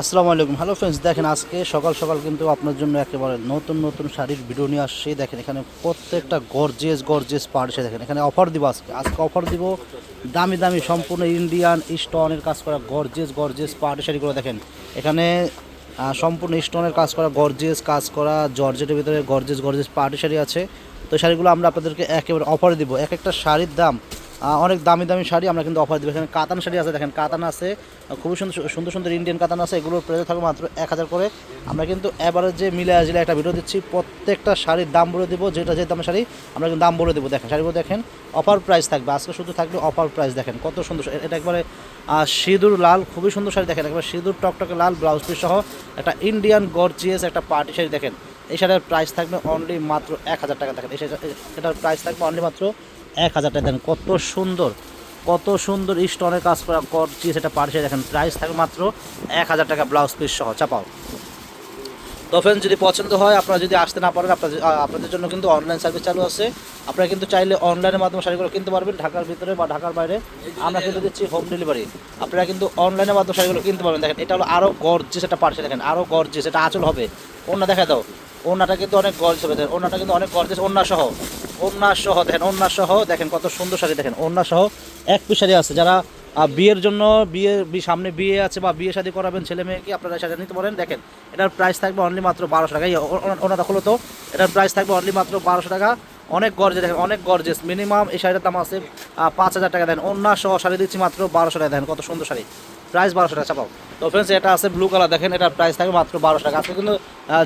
আসসালামু আলাইকুম। Hello friends দেখেন আজকে সকাল সকাল কিন্তু আপনার জন্য একেবারে নতুন নতুন শাড়ির ভিডিও নিয়ে আসছি। দেখেন এখানে প্রত্যেকটা গর্জেস গর্জেস পার্ট এসে দেখেন এখানে অফার দিব আজকে। আজকে অফার দিব দামি দামি, সম্পূর্ণ ইন্ডিয়ান স্টোনের কাজ করা গর্জেস গর্জেস পার্টি শাড়িগুলো দেখেন। এখানে সম্পূর্ণ স্টোনের কাজ করা গর্জেস কাজ করা, জর্জেটের ভিতরে গর্জেস গর্জেস পার্টি শাড়ি আছে। তো শাড়িগুলো আমরা আপনাদেরকে একেবারে অফার দিব। এক একটা শাড়ির দাম অনেক দামি দামি শাড়ি আমরা কিন্তু অফার দিব। এখানে কাতান শাড়ি আছে, দেখেন কাতান আছে খুবই সুন্দর সুন্দর সুন্দর ইন্ডিয়ান কাতান আছে, এগুলোর প্রাইস থাকবে মাত্র এক হাজার করে। আমরা কিন্তু এবারে যে মিলে আসলে একটা ভিডিও দিচ্ছি, প্রত্যেকটা শাড়ির দাম বলে দেবো, যেটা যে দাম শাড়ি, আমরা কিন্তু দাম বলে দেবো। দেখেন, শাড়িগুলো দেখেন অফার প্রাইস থাকবে, আজকে শুধু থাকবে অফার প্রাইস দেখেন, কত সুন্দর এটা একবারে সিঁদুর লাল, খুবই সুন্দর শাড়ি, দেখেন, একবার সিঁদুর টকটকে লাল ব্লাউজ পিস সহ একটা ইন্ডিয়ান গর্জিয়াস একটা পার্টি শাড়ি, দেখেন। এই শাড়ির প্রাইস থাকবে অনলি মাত্র এক হাজার টাকা, দেখেন, এই এটার প্রাইস থাকবে অনলি মাত্র এক হাজার টাকা দেখেন কত সুন্দর কত সুন্দর স্টোনের কাজ করা করছি সেটা পারছে দেখেন প্রাইস থাকবে মাত্র এক হাজার টাকা ব্লাউজ পিস সহ, চাপাও। তো ফ্রেন্ড যদি পছন্দ হয়, আপনারা যদি আসতে না পারেন, আপনাদের আপনাদের জন্য কিন্তু অনলাইন সার্ভিস চালু আছে। আপনারা কিন্তু চাইলে অনলাইনের মাধ্যমে শাড়িগুলো কিনতে পারবেন, ঢাকার ভিতরে বা ঢাকার বাইরে। আমরা কিন্তু দিচ্ছি হোম ডেলিভারি আপনারা কিন্তু অনলাইনের মাধ্যমে শাড়িগুলো কিনতে পারবেন। দেখেন, এটা হলো আরও গর্জে সেটা পারছে দেখেন আরও গর্জে সেটা আঁচল হবে। অন্য দেখা দাও। ওনাটা কিন্তু অনেক গর্জ হবে। ওনাটা কিন্তু অনেক গর্জেস ওন্না সহ। ওন্না সহ, দেখেন ওন্না সহ, দেখেন কত সুন্দর শাড়ি, দেখেন ওন্না সহ এক পিস শাড়ি আছে। যারা বিয়ের জন্য, বিয়ে সামনে বিয়ে আছে বা বিয়ে শাদী করাবেন ছেলে মেয়েকে আপনারা শাড়ি নিতে পারেন? দেখেন, এটার প্রাইস থাকবে অনলি মাত্র বারোশো টাকা। ওনাটা হলো তো। এটার প্রাইস থাকবে অনলি মাত্র বারোশো টাকা। অনেক গর্জে দেখেন, অনেক গর্জেস মিনিমাম এই শাড়িটার দাম আছে পাঁচ হাজার টাকা। দেন অন্য সহ শাড়ি দিচ্ছি মাত্র বারোশো টাকা। দেখেন কত সুন্দর শাড়ি। প্রাইস বারোশো টাকা চাপাও তো ফ্রেন্ডস এটা আছে ব্লু কালার দেখেন এটা প্রাইস থাকবে মাত্র বারোশো টাকা। আছে কিন্তু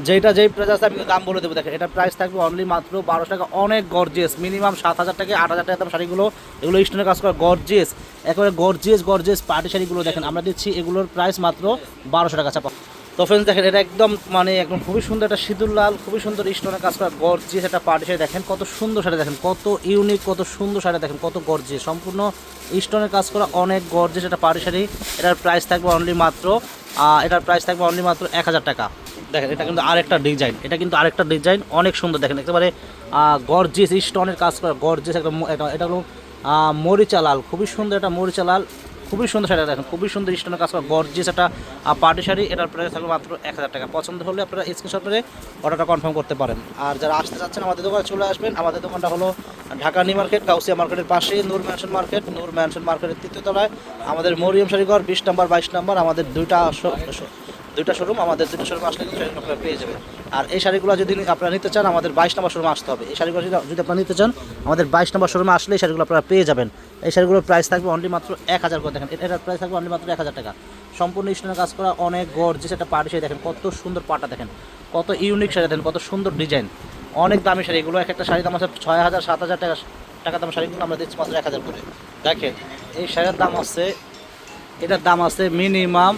যেটা যেই প্রাইস আছে, আমি দাম বলে দেবো, দেখেন এটা প্রাইস থাকবে অনলি মাত্র বারোশো টাকা। অনেক গর্জিয়াস মিনিমাম সাত হাজার টাকা আট হাজার টাকা শাড়িগুলো। এগুলো স্টোনের কাজ করে গর্জিয়াস একেবারে গর্জিয়াস গর্জিয়াস পার্টি শাড়িগুলো, দেখেন, আমরা দিচ্ছি এগুলোর প্রাইস মাত্র বারোশো টাকা চাপা তো ফ্রেন্ডস দেখেন, এটা একদম মানে একদম খুবই সুন্দর একটা সিঁদুর লাল, খুবই সুন্দর স্টোনের কাজ করা গর্জিয়াস একটা পার্টি শাড়ি। দেখেন কত সুন্দর শাড়ি, দেখেন কত ইউনিক কত সুন্দর শাড়ি, দেখেন কত গর্জিয়াস। সম্পূর্ণ স্টোনের কাজ করা অনেক গর্জিয়াস একটা পার্টি শাড়ি। এটার প্রাইস থাকবে অনলি মাত্র এটার প্রাইস থাকবে অনলি মাত্র এক হাজার টাকা। দেখেন, এটা কিন্তু আরেকটা ডিজাইন এটা কিন্তু আরেকটা ডিজাইন অনেক সুন্দর, দেখেন একেবারে গর্জিয়াস স্টোনের কাজ করা গর্জিয়াস একটা এটা হলো মরিচা লাল, খুবই সুন্দর একটা মরিচা লাল। খুবই সুন্দর শাড়ি দেখেন, খুবই সুন্দর স্টোনের কাজ করা গর্জিস একটা পার্টি শাড়ি, এটার প্রাইস থাকবে মাত্র এক হাজার টাকা। পছন্দ হলে আপনারা স্ক্রিনশট করে অর্ডারটা কনফার্ম করতে পারেন। আর যারা আসতে চাচ্ছেন, আমাদের দোকানে চলে আসবেন। আমাদের দোকানটা হলো ঢাকা নিউ মার্কেট কাউসিয়া মার্কেটের পাশে, Noor mansion market Noor mansion মার্কেটের তৃতীয় তলায়। আমাদের মরিয়ম শাড়িঘর, বিশ নাম্বার, বাইশ নাম্বার, আমাদের দুইটা দুইটা শোরুম আমাদের দুটো শোরুম আসলে কিন্তু শাড়ি আপনারা পেয়ে যাবেন। আর এই শাড়িগুলো যদি আপনারা নিতে চান, আমাদের বাইশ নম্বর শোরুমে আসতে হবে। এই শাড়িগুলো যদি আপনারা নিতে চান, আমাদের বাইশ নম্বর শোরুমে আসলে এই শাড়িগুলো আপনারা পেয়ে যাবেন। এই শাড়িগুলোর প্রাইস থাকবে অনলি মাত্র এক হাজার করে। দেখেন এটার প্রাইস থাকবে অনলি মাত্র এক হাজার টাকা। সম্পূর্ণ স্টোনের কাজ করা, অনেক গর্জিয়াস একটা পাটি শাড়ি দেখেন, কত সুন্দর পাটা দেখেন, কত ইউনিক শাড়ি দেখেন, কত সুন্দর ডিজাইন অনেক দামি শাড়ি, এগুলো এক একটা শাড়ি দাম আছে ছয় হাজার, সাত হাজার টাকা টাকা দাম শাড়িগুলো আমরা দিচ্ছি মাত্র এক হাজার করে। দেখেন, এই শাড়ির দাম আছে, এটার দাম আছে মিনিমাম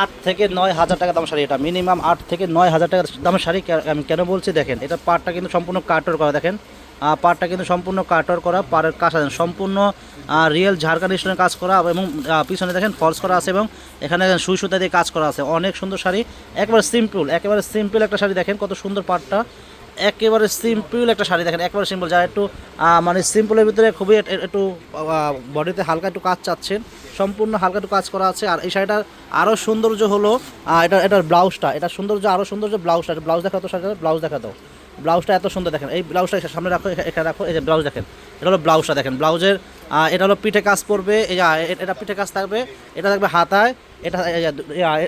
আট থেকে নয় হাজার টাকা দাম শাড়ি, এটা মিনিমাম আট থেকে নয় হাজার টাকা দাম শাড়ি আমি কেন বলছি দেখেন, এটা পাটটা কিন্তু সম্পূর্ণ কাটর করা, দেখেন। পাটটা কিন্তু সম্পূর্ণ কাটর করা, পাড়ের কাজ সম্পূর্ণ রিয়েল ঝাড়খান্ড স্টোনের কাজ করা এবং পিছনে দেখেন ফলস করা আছে এবং এখানে সুই সুতা দিয়ে কাজ করা আছে, অনেক সুন্দর শাড়ি, একেবারে সিম্পল একেবারে সিম্পল একটা শাড়ি, দেখেন কত সুন্দর পাটটা একেবারে সিম্পল একটা শাড়ি দেখেন, একেবারে সিম্পল যা একটু মানে সিম্পলের ভিতরে খুবই এক- একটু বডিতে হালকা একটু কাজ চাচ্ছেন, সম্পূর্ণ হালকা একটু কাজ করা আছে, আর এই শাড়িটার আরও সৌন্দর্য হলো এটা এটার ব্লাউজটা এটা সৌন্দর্য আরও সৌন্দর্য ব্লাউজটা, ব্লাউজ দেখা তো শাড়িটা ব্লাউজ দেখা দাও ব্লাউজটা এত সুন্দর দেখেন। এই ব্লাউজটা সামনে রাখো, এখা- এখানে রাখো, এই যে ব্লাউজ দেখেন, এটা হলো ব্লাউজটা দেখেন, ব্লাউজের এটা হলো পিঠে কাজ পড়বে এটা পিঠে কাজ থাকবে, এটা থাকবে হাতায়, এটা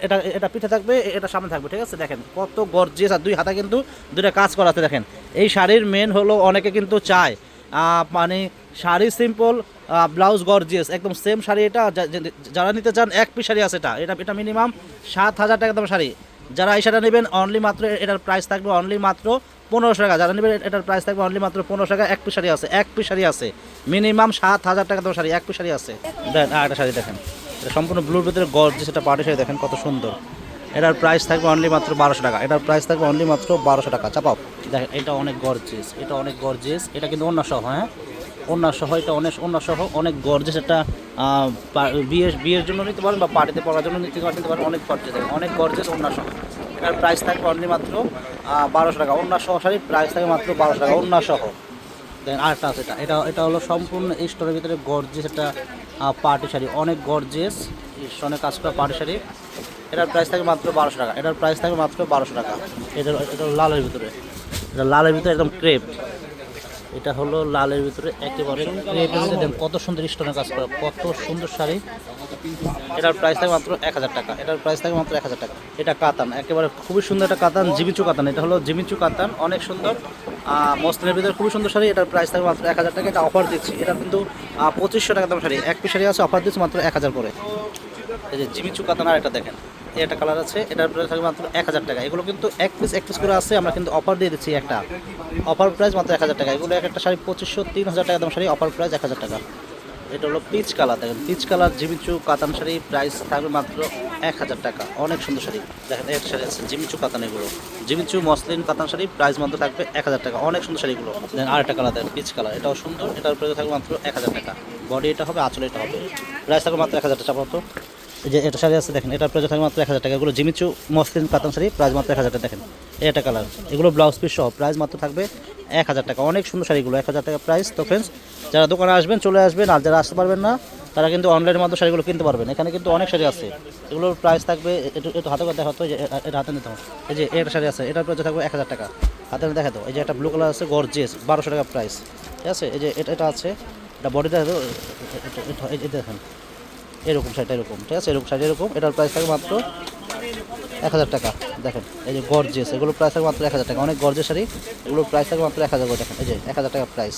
এটা এটা পিঠে থাকবে, এটা সামনে থাকবে, ঠিক আছে? দেখেন, কত গর্জিয়াস, আর দুই হাতা কিন্তু দুইটা কাজ করাতে দেখেন। এই শাড়ির মেন হলো অনেকে কিন্তু চায় মানে শাড়ি সিম্পল ব্লাউজ গর্জিয়াস, একদম সেম শাড়ি এটা যারা নিতে চান, এক পিস শাড়ি আছে এটা এটা এটা মিনিমাম সাত হাজার টাকা দাম শাড়ি। যারা এই শাড়িটা নেবেন অনলি মাত্র এটার প্রাইস থাকবে অনলি মাত্র পনেরোশো টাকা। যারা নেবেন, এটার প্রাইস থাকবে অনলি মাত্র পনেরোশো টাকা। এক পিস শাড়ি আছে, এক পিস শাড়ি আছে। মিনিমাম সাত হাজার টাকা দাম শাড়ি, এক পিস শাড়ি আছে। দেন, আর একটা শাড়ি দেখেন। এটা সম্পূর্ণ ব্লুর ভিতরে গর্জিয়াস সেটা পার্টি শাড়ি দেখেন, কত সুন্দর। এটার প্রাইস থাকবে অনলি মাত্র বারোশো টাকা। এটার প্রাইস থাকবে অনলি মাত্র বারোশো টাকা। চাপাও। দেখেন, এটা অনেক গর্জিয়াস এটা অনেক গর্জিয়াস এটা কিন্তু অন্য সব হ্যাঁ? সহ, এটা অনেক সহ অনেক গর্জেস একটা বিয়ের বিয়ের জন্য নিতে পারেন বা পার্টিতে পড়ার জন্য নিতে পারেন নিতে পারেন, অনেক গর্জিয়াস দেখেন, অনেক গর্জেস অন্য সহ। এটার প্রাইস থাকবে অনলি মাত্র বারোশো টাকা। অন্য সহ শাড়ির প্রাইস থাকে মাত্র বারোশো টাকা অন্য সহ। দেন আরেকটা আছে এটা। এটা এটা হলো সম্পূর্ণ স্টোরের ভিতরে গর্জেস একটা পার্টি শাড়ি, অনেক গর্জিয়াস স্টোনের কাজ করা পার্টি শাড়ি। এটার প্রাইস থাকে মাত্র বারোশো টাকা। এটার প্রাইস থাকে মাত্র বারোশো টাকা। এটা এটা লালের ভিতরে। এটা লালের ভিতরে একদম ক্রেপ এটা হলো লালের ভিতরে একেবারে কত সুন্দর স্টোনের কাজ করা, কত সুন্দর শাড়ি। এটার প্রাইস থাকে মাত্র এক হাজার টাকা, এটার প্রাইস থাকে মাত্র এক হাজার টাকা। এটা কাতান, একেবারে খুবই সুন্দর একটা কাতান, জিমিচু কাতান, এটা হলো জিমিচু কাতান, অনেক সুন্দর। মসলিনের ভিতরে খুবই সুন্দর শাড়ি, এটার প্রাইস থাকে মাত্র এক হাজার টাকা, এটা অফার দিচ্ছি। এটা কিন্তু পঁচিশশো টাকা দাম শাড়ি, এক পিস শাড়ি আছে অফার দিচ্ছি মাত্র এক হাজার করে। এই যে জিমিচু কাতান আর এটা দেখেন। একটা কালার আছে, এটার প্রাইস থাকবে মাত্র এক হাজার টাকা। এগুলো কিন্তু এক পিস এক পিস করে আছে, আমরা কিন্তু অফার দিয়ে দিচ্ছি একটা। অফার প্রাইস মাত্র এক হাজার টাকা। এগুলো এক একটা শাড়ি পঁচিশশো তিন হাজার টাকা দাম শাড়ি অফার প্রাইস এক হাজার টাকা। এটা হলো পিচ কালার দেখেন পিচ কালার জিমিচু কাতান শাড়ি প্রাইস থাকবে মাত্র এক হাজার টাকা। অনেক সুন্দর শাড়ি। দেখেন একটা শাড়ি আছে, জিমিচু কাতান এগুলো। জিমিচু মসলিন কাতান শাড়ি প্রাইস মাত্র থাকবে এক হাজার টাকা। অনেক সুন্দর শাড়িগুলো দেন আর একটা কালার দেখেন পিচ কালার এটাও সুন্দর, এটার প্রাইস থাকবে মাত্র এক হাজার টাকা। বডি এটা হবে, আঁচলে এটা হবে। প্রাইস থাকবে মাত্র এক হাজার টাকা এই যে এটা শাড়ি আছে দেখেন, এটার প্রাইস থাকবে মাত্র এক হাজার টাকা। এগুলো জিমিচু, মসলিন কাতান শাড়ি প্রাইস মাত্র এক হাজার টাকা দেখেন। এটা কালার এগুলো ব্লাউজ পিস সহ প্রাইস মাত্র থাকবে এক হাজার টাকা। অনেক সুন্দর শাড়িগুলো, এক হাজার টাকা প্রাইস তো ফ্রেন্ডস যারা দোকানে আসবেন, চলে আসবেন আর যারা আসতে পারবেন না, তারা কিন্তু অনলাইনের মাধ্যমে শাড়িগুলো কিনতে পারবেন। এখানে কিন্তু অনেক শাড়ি আছে। এগুলোর প্রাইস থাকবে, একটু হাতে দেখা হতো এটা হাতে হবে। এই যে, এটা শাড়ি আছে, এটার প্রাইস থাকবে এক হাজার টাকা। হাতে দেখা তো এই যে একটা ব্লু কালার আছে গর্জিয়াস বারোশো টাকা প্রাইস ঠিক আছে? এই যে, এটা এটা আছে, এটা বডিটা দেখেন। এরকম শাড়িটা এরকম, ঠিক আছে? এরকম শাড়ি এরকম। এটার প্রাইস থাকে মাত্র এক হাজার টাকা। দেখেন, এই যে গর্জেস এগুলো প্রাইস থাকবে মাত্র এক হাজার টাকা। অনেক গর্জেস শাড়ি এগুলোর প্রাইস থাকবে মাত্র এক হাজার করে। দেখেন, এই যে এক হাজার টাকা প্রাইস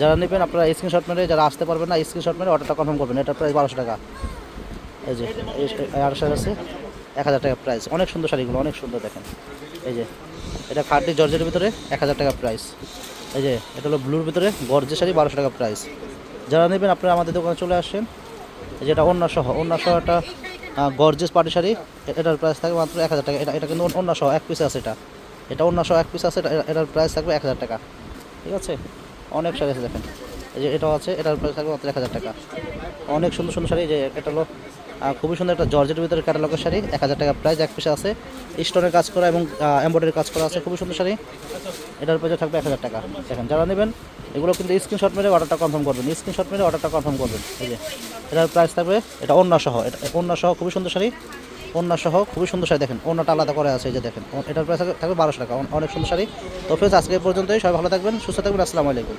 যারা নেবেন, আপনারা স্ক্রিনশট মেরে, যারা আসতে পারবেন না স্ক্রিনশট মেরে অর্ডারটা কনফার্ম করবেন। এটার প্রাইস বারোশো টাকা। এই যে আড়শো আছে, এক হাজার টাকা প্রাইস অনেক সুন্দর শাড়িগুলো, অনেক সুন্দর, দেখেন। এই যে, এটা খাটি জর্জের ভিতরে এক হাজার টাকা প্রাইস এই যে, এটা হলো ব্লুর ভিতরে গর্জে শাড়ি, বারোশো টাকা প্রাইস যারা নেবেন, আপনারা আমাদের দোকানে চলে আসেন। এই যে এটা অন্য সহ অন্য সহ একটা গর্জেস পাটি শাড়ি এটার প্রাইস থাকবে মাত্র এক হাজার টাকা। এটা এটা কিন্তু অন্য সহ এক পিস আছে এটা। এটা অন্য সহ এক পিস আছে এটার প্রাইস থাকবে এক হাজার টাকা। ঠিক আছে? অনেক শাড়ি আছে দেখেন। এই যে এটাও আছে, এটার প্রাইস থাকবে মাত্র এক হাজার টাকা। অনেক সুন্দর সুন্দর শাড়ি যে, এটা হলো খুবই সুন্দর একটা জর্জের ভিতরে ক্যাটালগের শাড়ি, এক হাজার টাকা প্রাইস এক পিসে আছে। স্টোনের কাজ করা এবং এমব্রয়ডারি কাজ করা আছে, খুবই সুন্দর শাড়ি। এটার প্রাইস থাকবে এক হাজার টাকা। দেখেন, যারা নেবেন, এগুলো কিন্তু স্ক্রিনশট মেরে অর্ডারটা কনফার্ম করবেন। স্ক্রিনশট মেরে অর্ডারটা কনফার্ম করবেন। এই যে, এটার প্রাইস থাকবে, এটা অন্য সহ এটা সহ খুবই সুন্দর শাড়ি। অন্য সহ খুবই সুন্দর শাড়ি, দেখেন অন্যটা আলাদা করে আছে, এই যে দেখেন, এটার প্রাইস থাকবে বারোশো টাকা অনেক সুন্দর শাড়ি। তো ফ্রেন্ডস আজকে পর্যন্তই, সবাই ভালো থাকবেন, সুস্থ থাকবেন, আসসালামু আলাইকুম।